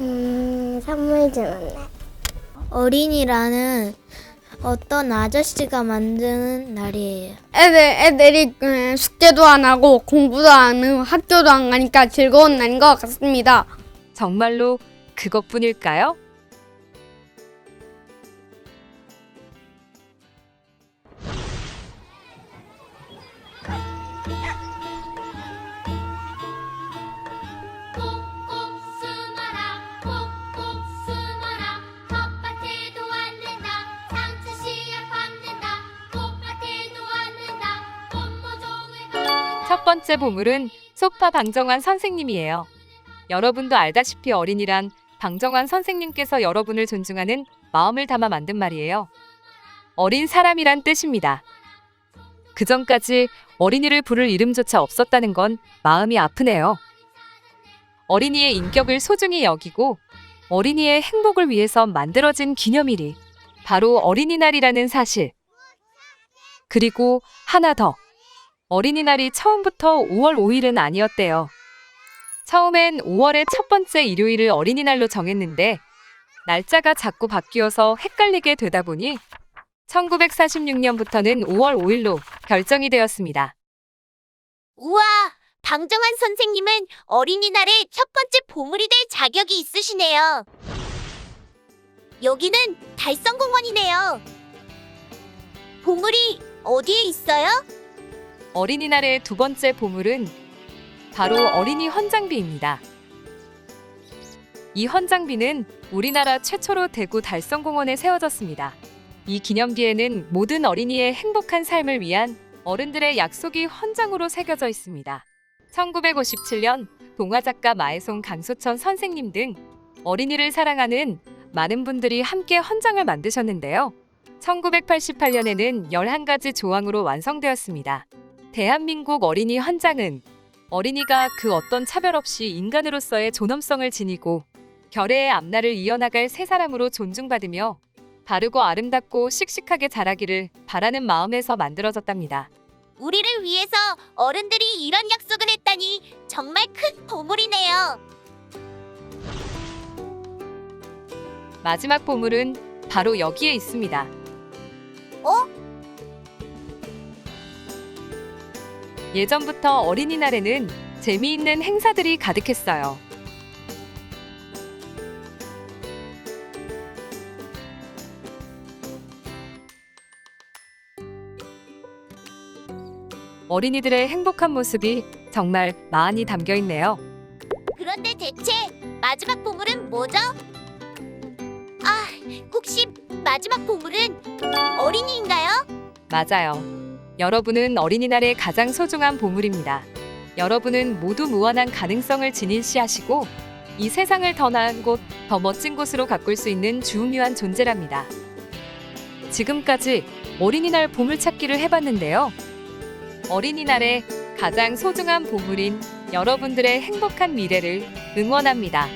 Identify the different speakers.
Speaker 1: 음, 선물 주는 날. 어린이라는 어떤 아저씨가 만드는 날이에요.
Speaker 2: 애들, 애들이 음, 숙제도 안 하고 공부도 안 하고 학교도 안 가니까 즐거운 날인 것 같습니다.
Speaker 3: 정말로 그것뿐일까요? 첫 번째 보물은 소파 방정환 선생님이에요. 여러분도 알다시피 어린이란 방정환 선생님께서 여러분을 존중하는 마음을 담아 만든 말이에요. 어린 사람이란 뜻입니다. 그 전까지 어린이를 부를 이름조차 없었다는 건 마음이 아프네요. 어린이의 인격을 소중히 여기고 어린이의 행복을 위해서 만들어진 기념일이 바로 어린이날이라는 사실. 그리고 하나 더. 어린이날이 처음부터 5월 5일은 아니었대요. 처음엔 5월의 첫 번째 일요일을 어린이날로 정했는데 날짜가 자꾸 바뀌어서 헷갈리게 되다 보니 1946년부터는 5월 5일로 결정이 되었습니다.
Speaker 4: 우와 방정환 선생님은 어린이날의 첫 번째 보물이 될 자격이 있으시네요 여기는 달성공원이네요 보물이 어디에 있어요?
Speaker 3: 어린이날의 두 번째 보물은 바로 어린이 헌장비입니다. 이 헌장비는 우리나라 최초로 대구 달성공원에 세워졌습니다. 이 기념비에는 모든 어린이의 행복한 삶을 위한 어른들의 약속이 헌장으로 새겨져 있습니다. 1957년 동화작가 마에송 강소천 선생님 등 어린이를 사랑하는 많은 분들이 함께 헌장을 만드셨는데요. 1988년에는 11가지 조항으로 완성되었습니다. 대한민국 어린이 헌장은 어린이가 그 어떤 차별 없이 인간으로서의 존엄성을 지니고 결의의 앞날을 이어나갈 새 사람으로 존중받으며 바르고 아름답고 씩씩하게 자라기를 바라는 마음에서 만들어졌답니다.
Speaker 4: 우리를 위해서 어른들이 이런 약속을 했다니 정말 큰 보물이네요
Speaker 3: 마지막 보물은 바로 여기에 있습니다. 예전부터 어린이날에는 재미있는 행사들이 가득했어요. 어린이들의 행복한 모습이 정말 많이 담겨 있네요.
Speaker 4: 그런데 대체 마지막 보물은 뭐죠? 아, 혹시 마지막 보물은 어린이인가요?
Speaker 3: 맞아요. 여러분은 어린이날의 가장 소중한 보물입니다. 여러분은 모두 무한한 가능성을 지닌 씨앗이고 이 세상을 더 나은 곳, 더 멋진 곳으로 가꿀 수 있는 중요한 존재랍니다. 지금까지 어린이날 보물찾기를 해봤는데요. 어린이날의 가장 소중한 보물인 여러분들의 행복한 미래를 응원합니다.